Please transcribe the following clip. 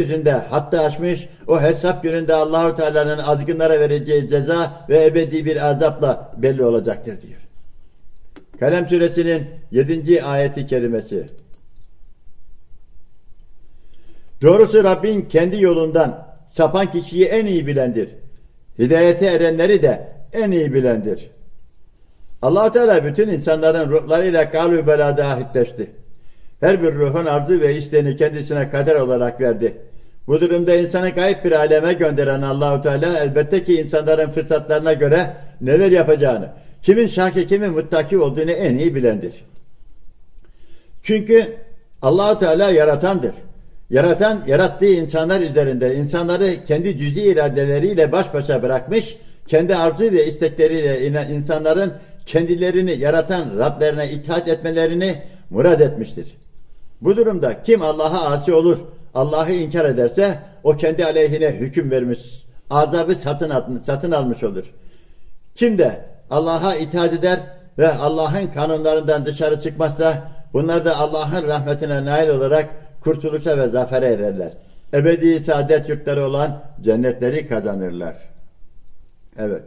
yüzünde hatta aşmış, o hesap gününde Allahu Teala'nın azgınlara vereceği ceza ve ebedi bir azapla belli olacaktır diyor. Kalem suresinin 7. ayeti kerimesi. Doğrusu Rabbin kendi yolundan sapan kişiyi en iyi bilendir. Hidayete erenleri de en iyi bilendir. allah Teala bütün insanların ruhlarıyla kalü belada ahitleşti. Her bir ruhun arzu ve isteğini kendisine kader olarak verdi. Bu durumda insanı kayıp bir aleme gönderen Allahu Teala elbette ki insanların fırsatlarına göre neler yapacağını, kimin şaki kimin muttaki olduğunu en iyi bilendir. Çünkü Allahu Teala yaratandır. Yaratan yarattığı insanlar üzerinde insanları kendi cüzi iradeleriyle baş başa bırakmış, kendi arzu ve istekleriyle insanların kendilerini yaratan Rablerine itaat etmelerini murad etmiştir. Bu durumda kim Allah'a asi olur, Allah'ı inkar ederse o kendi aleyhine hüküm vermiş, azabı satın, atmış, satın almış olur. Kim de Allah'a itaat eder ve Allah'ın kanunlarından dışarı çıkmazsa bunlar da Allah'ın rahmetine nail olarak kurtuluşa ve zafere ererler. Ebedi saadet yurtları olan cennetleri kazanırlar. Evet.